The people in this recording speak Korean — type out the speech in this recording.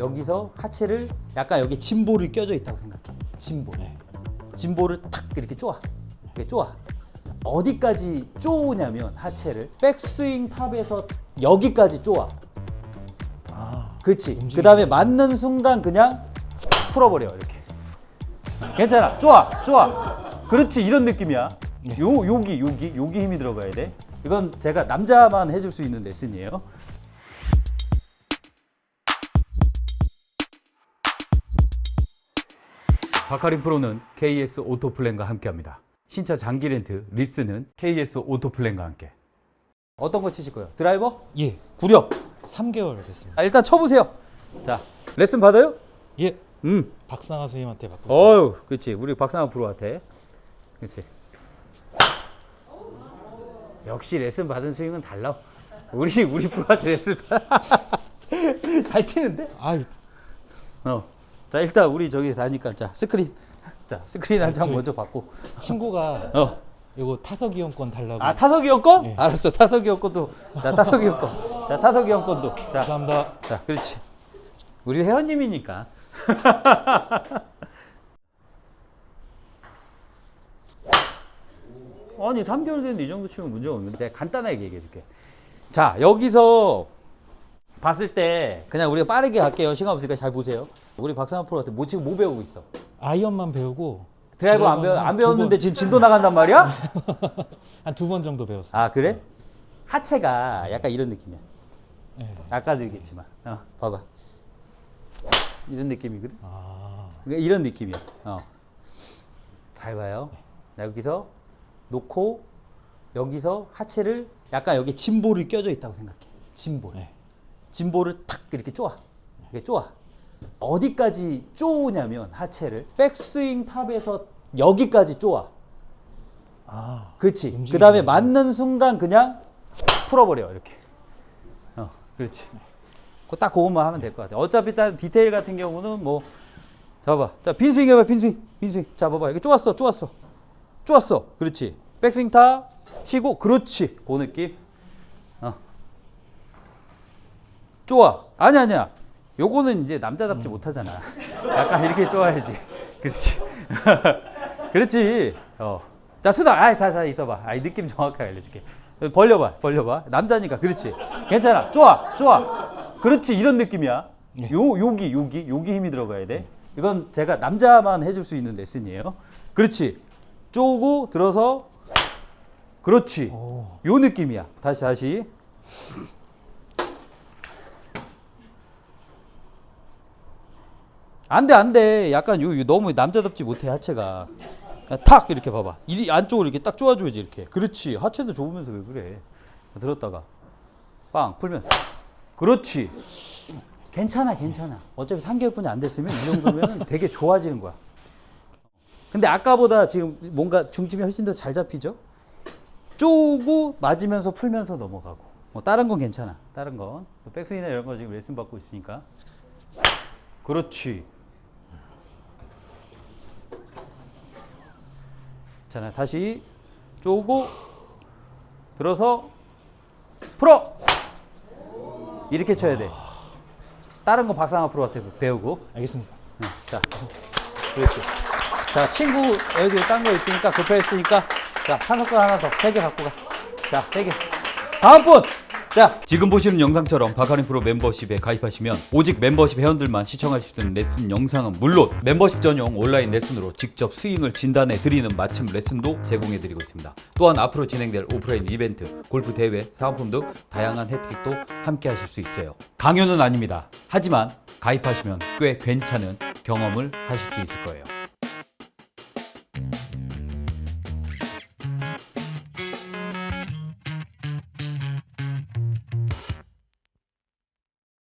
여기서 하체를 약간 여기 짐볼이 껴져 있다고 생각해. 짐볼. 네. 짐볼을 탁 이렇게 쪼아. 이렇게 쪼아. 어디까지 쪼으냐면 하체를 백스윙 탑에서 여기까지 쪼아. 아, 그렇지. 움직이는 그 다음에 맞는 순간 그냥 풀어버려 이렇게. 괜찮아. 좋아, 좋아. 그렇지 이런 느낌이야. 요 여기 여기 여기 힘이 들어가야 돼. 이건 제가 남자만 해줄 수 있는 레슨이에요. 바카린 프로는 KS 오토플랜과 함께합니다. 신차 장기 렌트 리스는 KS 오토플랜과 함께. 어떤 거 치실 거예요? 드라이버? 예. 구력. 3개월 됐습니다. 아, 일단 쳐보세요. 자, 레슨 받아요? 예. 음. 박상하 선생님한테 받고 있습니다. 어유, 그렇지. 우리 박상환 프로한테. 그렇지. 역시 레슨 받은 스윙은 달라. 우리 우리 프로한테 레슨 받- 잘 치는데? 아, 어. 자, 일단 우리 저기 사니까 자, 스크린. 자, 스크린 한장 먼저 받고. 친구가 어. 이거 타석 이용권 달라고. 아, 타석이 형 거? 네. 알았어. 타석이 형 것도. 자, 타석이 형 거. 자, 타석이 형 것도. 자, 감사합니다. 자, 그렇지. 우리 회원님이니까. 아니 3개월 됐는데 이 정도 치면 문제가 없는데 간단하게 얘기해 줄게. 자 여기서 봤을 때 그냥 우리가 빠르게 갈게요. 시간 없으니까 잘 보세요. 우리 박상환 프로한테 뭐 지금 뭐 배우고 있어? 아이언만 배우고 드라이버 안, 배워, 안 배웠는데 번- 지금 진도 나간단 말이야? 한 두 번 정도 배웠어요. 아 그래? 하체가 약간 이런 느낌이야. 네. 아까도 얘기했지만, 어, 봐봐. 이런 느낌이거든. 아, 그러니까 이런 느낌이야. 어. 잘 봐요. 자, 여기서 놓고 여기서 하체를 약간 여기 짐볼이 껴져 있다고 생각해. 짐볼. 네. 짐볼을 탁 이렇게 쪼아. 이렇게 쪼아. 어디까지 쪼으냐면 하체를 백스윙 탑에서 여기까지 쪼아. 아, 그렇지. 움직이는 그 다음에 거구나. 맞는 순간 그냥 풀어버려 이렇게. 어, 그렇지. 그딱 그것만 하면 될 것 같아. 어차피 딱 디테일 같은 경우는 뭐 잡아. 자 빈스윙 해봐 빈스윙. 빈스윙. 자 봐봐 이게 쪼았어 쪼았어. 쪼았어. 그렇지. 백스윙 타 치고 그렇지. 그 느낌. 어. 쪼아. 아니 아니야. 요거는 이제 남자답지 못하잖아. 약간 이렇게 쪼아야지. 그렇지. 그렇지. 어. 자, 수다. 아이, 다, 다 있어봐. 아이, 느낌 정확하게 알려줄게. 벌려봐, 벌려봐. 남자니까. 그렇지. 괜찮아. 좋아, 좋아. 그렇지. 이런 느낌이야. 요, 여기, 여기, 여기 힘이 들어가야 돼. 이건 제가 남자만 해줄 수 있는 레슨이에요. 그렇지. 쪼고, 들어서. 그렇지. 오. 요 느낌이야. 다시, 다시. 안 돼, 안 돼. 약간 요, 요 너무 남자답지 못해, 하체가. 야, 탁! 이렇게 봐봐. 이 안쪽으로 이렇게 딱 쪼아줘야지, 이렇게. 그렇지. 하체도 좁으면서 왜 그래. 들었다가. 빵! 풀면. 그렇지. 괜찮아, 괜찮아. 어차피 3개월뿐이 안 됐으면 이 정도면 되게 좋아지는 거야. 근데 아까보다 지금 뭔가 중심이 훨씬 더 잘 잡히죠? 쪼고 맞으면서 풀면서 넘어가고. 뭐 다른 건 괜찮아. 다른 건. 또 백스윙이나 이런 거 지금 레슨 받고 있으니까. 그렇지. 자, 다시 쪼고 들어서 풀어. 이렇게 쳐야 돼. 다른 거 박상하 프로한테 배우고. 알겠습니다. 응, 자, 그렇지. 자, 친구 여기 딴 거 있으니까 급했으니까 자, 한석권 하나 더, 세 개 갖고 가. 자, 세 개. 다음 분. 자, 지금 보시는 영상처럼 바카린 프로 멤버십에 가입하시면 오직 멤버십 회원들만 시청하실 수 있는 레슨 영상은 물론 멤버십 전용 온라인 레슨으로 직접 스윙을 진단해 드리는 맞춤 레슨도 제공해 드리고 있습니다. 또한 앞으로 진행될 오프라인 이벤트, 골프 대회, 사은품 등 다양한 혜택도 함께 하실 수 있어요. 강요는 아닙니다. 하지만 가입하시면 꽤 괜찮은 경험을 하실 수 있을 거예요.